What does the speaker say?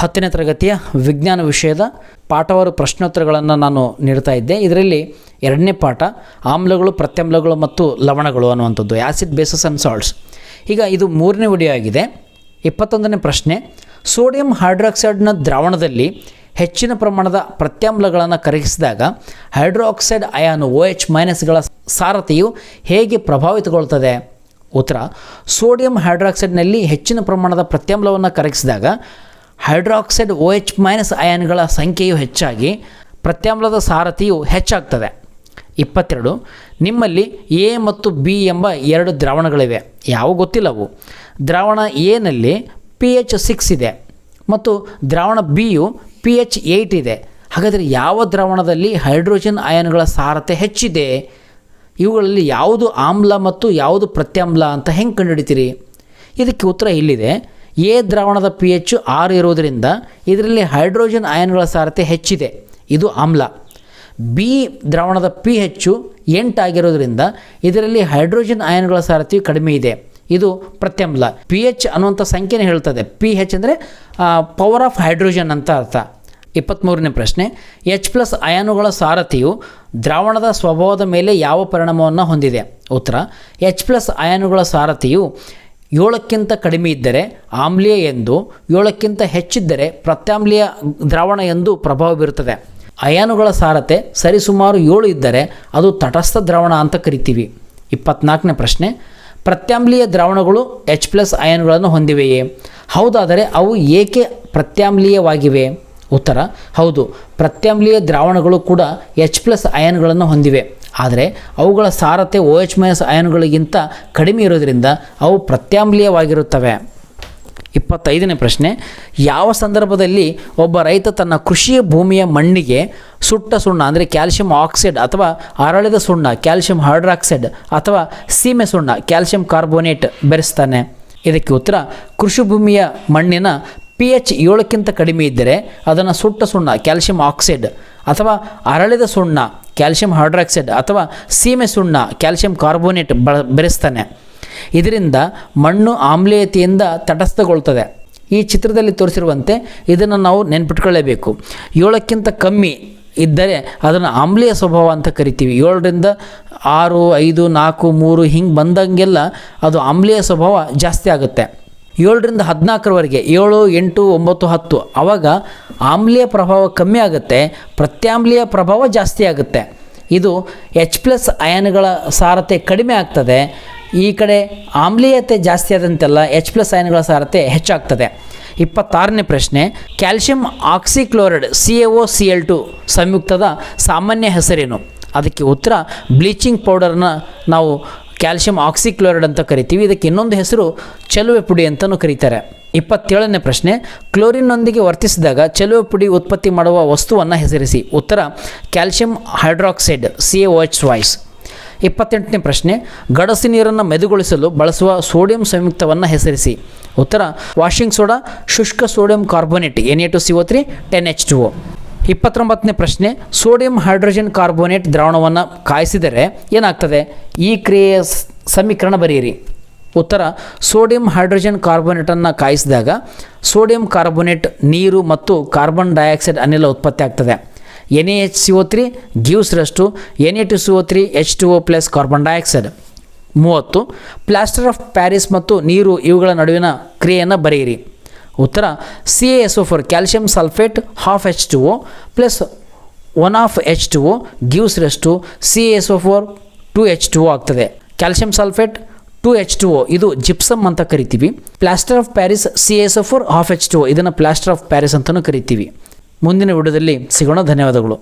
ಹತ್ತನೇ ತರಗತಿಯ ವಿಜ್ಞಾನ ವಿಷಯದ ಪಾಠವಾರು ಪ್ರಶ್ನೋತ್ತರಗಳನ್ನು ನಾನು ನೀಡ್ತಾ ಇದ್ದೆ. ಇದರಲ್ಲಿ ಎರಡನೇ ಪಾಠ, ಆಮ್ಲಗಳು, ಪ್ರತ್ಯಮ್ಲಗಳು ಮತ್ತು ಲವಣಗಳು ಅನ್ನುವಂಥದ್ದು ಆ್ಯಸಿಡ್ ಬೇಸಸ್ ಆ್ಯಂಡ್ ಸಾಲ್ಟ್ಸ್. ಈಗ ಇದು ಮೂರನೇ ವಿಡಿಯೋ ಆಗಿದೆ ಇಪ್ಪತ್ತೊಂದನೇ ಪ್ರಶ್ನೆ, ಸೋಡಿಯಂ ಹೈಡ್ರಾಕ್ಸೈಡ್ನ ದ್ರಾವಣದಲ್ಲಿ ಹೆಚ್ಚಿನ ಪ್ರಮಾಣದ ಪ್ರತ್ಯಾಮ್ಲಗಳನ್ನು ಕರಗಿಸಿದಾಗ ಹೈಡ್ರಾಕ್ಸೈಡ್ ಅಯಾನು ಓ ಎಚ್ ಮೈನಸ್ಗಳ ಸಾರತೆಯು ಹೇಗೆ ಪ್ರಭಾವಿತಗೊಳ್ತದೆ? ಉತ್ತರ, ಸೋಡಿಯಂ ಹೈಡ್ರಾಕ್ಸೈಡ್ನಲ್ಲಿ ಹೆಚ್ಚಿನ ಪ್ರಮಾಣದ ಪ್ರತ್ಯಾಮ್ಲವನ್ನು ಕರಗಿಸಿದಾಗ ಹೈಡ್ರಾಕ್ಸೈಡ್ ಒ ಎಚ್ ಮೈನಸ್ ಅಯಾನ್ಗಳ ಸಂಖ್ಯೆಯು ಹೆಚ್ಚಾಗಿ ಪ್ರತ್ಯಾಮ್ಲದ ಸಾರಥಿಯು ಹೆಚ್ಚಾಗ್ತದೆ. ಇಪ್ಪತ್ತೆರಡು, ನಿಮ್ಮಲ್ಲಿ ಎ ಮತ್ತು ಬಿ ಎಂಬ ಎರಡು ದ್ರಾವಣಗಳಿವೆ. ಯಾವ ಗೊತ್ತಿಲ್ಲವು ದ್ರಾವಣ ಎನಲ್ಲಿ ಪಿ ಎಚ್ ಸಿಕ್ಸ್ ಇದೆ ಮತ್ತು ದ್ರಾವಣ ಬಿಯು ಪಿ ಎಚ್ ಏಯ್ಟ್ ಇದೆ. ಹಾಗಾದರೆ ಯಾವ ದ್ರಾವಣದಲ್ಲಿ ಹೈಡ್ರೋಜನ್ ಅಯಾನ್ಗಳ ಸಾರತೆ ಹೆಚ್ಚಿದೆ? ಇವುಗಳಲ್ಲಿ ಯಾವುದು ಆಮ್ಲ ಮತ್ತು ಯಾವುದು ಪ್ರತ್ಯಾಮ್ಲ ಅಂತ ಹೆಂಗೆ ಕಂಡುಹಿಡಿತೀರಿ? ಇದಕ್ಕೆ ಉತ್ತರ ಇಲ್ಲಿದೆ. ಎ ದ್ರಾವಣದ ಪಿ ಎಚ್ ಆರು ಇರೋದರಿಂದ ಇದರಲ್ಲಿ ಹೈಡ್ರೋಜನ್ ಅಯಾನ್ಗಳ ಸಾರತೆ ಹೆಚ್ಚಿದೆ. ಇದು ಆಮ್ಲ. ಬಿ ದ್ರಾವಣದ ಪಿ ಹೆಚ್ಚು ಎಂಟಾಗಿರೋದ್ರಿಂದ ಇದರಲ್ಲಿ ಹೈಡ್ರೋಜನ್ ಅಯಾನ್ಗಳ ಸಾರತೆಯು ಕಡಿಮೆ ಇದೆ. ಇದು ಪ್ರತ್ಯಮ್ಲ. ಪಿ ಎಚ್ ಅನ್ನುವಂಥ ಸಂಖ್ಯೆನೇ ಹೇಳ್ತದೆ. ಪಿ ಹೆಚ್ ಅಂದರೆ ಪವರ್ ಆಫ್ ಹೈಡ್ರೋಜನ್ ಅಂತ ಅರ್ಥ. ಇಪ್ಪತ್ತ್ಮೂರನೇ ಪ್ರಶ್ನೆ. ಎಚ್ ಪ್ಲಸ್ ಅಯಾನುಗಳ ಸಾರಥಿಯು ದ್ರಾವಣದ ಸ್ವಭಾವದ ಮೇಲೆ ಯಾವ ಪರಿಣಾಮವನ್ನು ಹೊಂದಿದೆ? ಉತ್ತರ. ಎಚ್ ಪ್ಲಸ್ ಅಯಾನುಗಳ ಸಾರಥಿಯು ಏಳಕ್ಕಿಂತ ಕಡಿಮೆ ಇದ್ದರೆ ಆಮ್ಲೀಯ ಎಂದು, ಏಳಕ್ಕಿಂತ ಹೆಚ್ಚಿದ್ದರೆ ಪ್ರತ್ಯಾಮ್ಲೀಯ ದ್ರಾವಣ ಎಂದು ಪ್ರಭಾವ ಬೀರುತ್ತದೆ. ಅಯಾನುಗಳ ಸಾರತೆ ಸರಿಸುಮಾರು ಏಳು ಇದ್ದರೆ ಅದು ತಟಸ್ಥ ದ್ರಾವಣ ಅಂತ ಕರಿತೀವಿ. ಇಪ್ಪತ್ನಾಲ್ಕನೇ ಪ್ರಶ್ನೆ, ಪ್ರತ್ಯಾಮ್ಲೀಯ ದ್ರಾವಣಗಳು ಎಚ್ ಪ್ಲಸ್ ಅಯಾನುಗಳನ್ನು ಹೊಂದಿವೆಯೇ? ಹೌದಾದರೆ ಅವು ಏಕೆ ಪ್ರತ್ಯಾಮ್ಲೀಯವಾಗಿವೆ? ಉತ್ತರ, ಹೌದು, ಪ್ರತ್ಯಾಮ್ಲೀಯ ದ್ರಾವಣಗಳು ಕೂಡ ಎಚ್ ಪ್ಲಸ್ ಅಯಾನ್ಗಳನ್ನು ಹೊಂದಿವೆ. ಆದರೆ ಅವುಗಳ ಸಾರತೆ ಓ ಎಚ್ ಮೈನಸ್ ಅಯನ್ಗಳಿಗಿಂತ ಕಡಿಮೆ ಇರೋದರಿಂದ ಅವು ಪ್ರತ್ಯಾಮ್ಲೀಯವಾಗಿರುತ್ತವೆ. ಇಪ್ಪತ್ತೈದನೇ ಪ್ರಶ್ನೆ, ಯಾವ ಸಂದರ್ಭದಲ್ಲಿ ಒಬ್ಬ ರೈತ ತನ್ನ ಕೃಷಿಯ ಭೂಮಿಯ ಮಣ್ಣಿಗೆ ಸುಟ್ಟ ಸುಣ್ಣ, ಅಂದರೆ ಕ್ಯಾಲ್ಶಿಯಂ ಆಕ್ಸೈಡ್ ಅಥವಾ ಅರಳಿದ ಸುಣ್ಣ, ಕ್ಯಾಲ್ಶಿಯಂ ಹೈಡ್ರಾಕ್ಸೈಡ್ ಅಥವಾ ಸೀಮೆ ಸುಣ್ಣ, ಕ್ಯಾಲ್ಶಿಯಂ ಕಾರ್ಬೋನೇಟ್ ಬೆರೆಸ್ತಾನೆ? ಇದಕ್ಕೆ ಉತ್ತರ, ಕೃಷಿ ಭೂಮಿಯ ಮಣ್ಣಿನ ಪಿ ಎಚ್ ಏಳಕ್ಕಿಂತ ಕಡಿಮೆ ಇದ್ದರೆ ಅದನ್ನು ಸುಟ್ಟ ಸುಣ್ಣ, ಕ್ಯಾಲ್ಶಿಯಂ ಆಕ್ಸೈಡ್ ಅಥವಾ ಅರಳಿದ ಸುಣ್ಣ ಕ್ಯಾಲ್ಶಿಯಂ ಹೈಡ್ರಾಕ್ಸೈಡ್ ಅಥವಾ ಸೀಮೆ ಸುಣ್ಣ ಕ್ಯಾಲ್ಸಿಯಂ ಕಾರ್ಬೋನೇಟ್ ಬಳ ಬೆರೆಸ್ತಾನೆ. ಇದರಿಂದ ಮಣ್ಣು ಆಮ್ಲೀಯತೆಯಿಂದ ತಟಸ್ಥಗೊಳ್ತದೆ. ಈ ಚಿತ್ರದಲ್ಲಿ ತೋರಿಸಿರುವಂತೆ ಇದನ್ನು ನಾವು ನೆನ್ಪಿಟ್ಕೊಳ್ಳೇಬೇಕು. ಏಳಕ್ಕಿಂತ ಕಮ್ಮಿ ಇದ್ದರೆ ಅದನ್ನು ಆಮ್ಲೀಯ ಸ್ವಭಾವ ಅಂತ ಕರಿತೀವಿ. ಏಳರಿಂದ ಆರು, ಐದು, ನಾಲ್ಕು, ಮೂರು ಹಿಂಗೆ ಬಂದಂಗೆಲ್ಲ ಅದು ಆಮ್ಲೀಯ ಸ್ವಭಾವ ಜಾಸ್ತಿ ಆಗುತ್ತೆ. ಏಳರಿಂದ ಹದಿನಾಲ್ಕರವರೆಗೆ, ಏಳು, ಎಂಟು, ಒಂಬತ್ತು, ಹತ್ತು. ಆವಾಗ ಆಮ್ಲೀಯ ಪ್ರಭಾವ ಕಮ್ಮಿ ಆಗುತ್ತೆ, ಪ್ರತ್ಯಾಮ್ಲೀಯ ಪ್ರಭಾವ ಜಾಸ್ತಿ ಆಗುತ್ತೆ. ಇದು ಎಚ್ ಪ್ಲಸ್ ಅಯಾನ್ಗಳ ಸಾರತೆ ಕಡಿಮೆ ಆಗ್ತದೆ. ಈ ಕಡೆ ಆಮ್ಲೀಯತೆ ಜಾಸ್ತಿ ಆದಂತೆಲ್ಲ ಎಚ್ ಪ್ಲಸ್ ಅಯಾನ್ಗಳ ಸಾರತೆ ಹೆಚ್ಚಾಗ್ತದೆ. ಇಪ್ಪತ್ತಾರನೇ ಪ್ರಶ್ನೆ calcium oxychloride C A O C L two ಸಂಯುಕ್ತದ ಸಾಮಾನ್ಯ ಹೆಸರೇನು? ಅದಕ್ಕೆ ಉತ್ತರ, ಬ್ಲೀಚಿಂಗ್ ಪೌಡರ್ನ ನಾವು ಕ್ಯಾಲ್ಶಿಯಂ ಆಕ್ಸಿಕ್ಲೋರೈಡ್ ಅಂತ ಕರಿತೀವಿ. ಇದಕ್ಕೆ ಇನ್ನೊಂದು ಹೆಸರು ಚೆಲುವೆ ಪುಡಿ ಅಂತಲೂ ಕರೀತಾರೆ. ಇಪ್ಪತ್ತೇಳನೇ ಪ್ರಶ್ನೆ, ಕ್ಲೋರಿನ್ನೊಂದಿಗೆ ವರ್ತಿಸಿದಾಗ ಚೆಲುವೆ ಪುಡಿ ಉತ್ಪತ್ತಿ ಮಾಡುವ ವಸ್ತುವನ್ನು ಹೆಸರಿಸಿ. ಉತ್ತರ, calcium hydroxide C A H voice ಇಪ್ಪತ್ತೆಂಟನೇ ಪ್ರಶ್ನೆ, ಗಡಸಿ ನೀರನ್ನು ಮೆದುಗೊಳಿಸಲು ಬಳಸುವ ಸೋಡಿಯಂ ಸಂಯುಕ್ತವನ್ನು ಹೆಸರಿಸಿ. ಉತ್ತರ, ವಾಷಿಂಗ್ ಸೋಡಾ, ಶುಷ್ಕ sodium carbonate N A two C O three ten H two O ಇಪ್ಪತ್ತೊಂಬತ್ತನೇ ಪ್ರಶ್ನೆ, ಸೋಡಿಯಂ ಹೈಡ್ರೋಜನ್ ಕಾರ್ಬೋನೇಟ್ ದ್ರಾವಣವನ್ನು ಕಾಯಿಸಿದರೆ ಏನಾಗ್ತದೆ? ಈ ಕ್ರಿಯೆಯ ಸಮೀಕರಣ ಬರೆಯಿರಿ. ಉತ್ತರ, ಸೋಡಿಯಂ ಹೈಡ್ರೋಜನ್ ಕಾರ್ಬೋನೇಟನ್ನು ಕಾಯಿಸಿದಾಗ ಸೋಡಿಯಂ ಕಾರ್ಬೋನೇಟ್ ನೀರು ಮತ್ತು ಕಾರ್ಬನ್ ಡೈಆಕ್ಸೈಡ್ ಅನಿಲ ಉತ್ಪತ್ತಿ ಆಗ್ತದೆ. N A H C O three gives ರಷ್ಟು N A two C O three, H two O plus carbon dioxide. ಮೂವತ್ತು, ಪ್ಲಾಸ್ಟರ್ ಆಫ್ ಪ್ಯಾರಿಸ್ ಮತ್ತು ನೀರು ಇವುಗಳ ನಡುವಿನ ಕ್ರಿಯೆಯನ್ನು ಬರೆಯಿರಿ. ಉತ್ತರ C A S O four calcium sulphate half H two O plus one half H two O gives rest C A S O four two H two O ಆಗ್ತದೆ. Calcium sulphate two H two O ಇದು gypsum ಅಂತ ಕರಿತೀವಿ. Plaster of Paris C S O four half H two O ಇದನ್ನು plaster of Paris ಅಂತಲೂ ಕರಿತೀವಿ. ಮುಂದಿನ ವಿಡಿಯೋದಲ್ಲಿ ಸಿಗೋಣ, ಧನ್ಯವಾದಗಳು.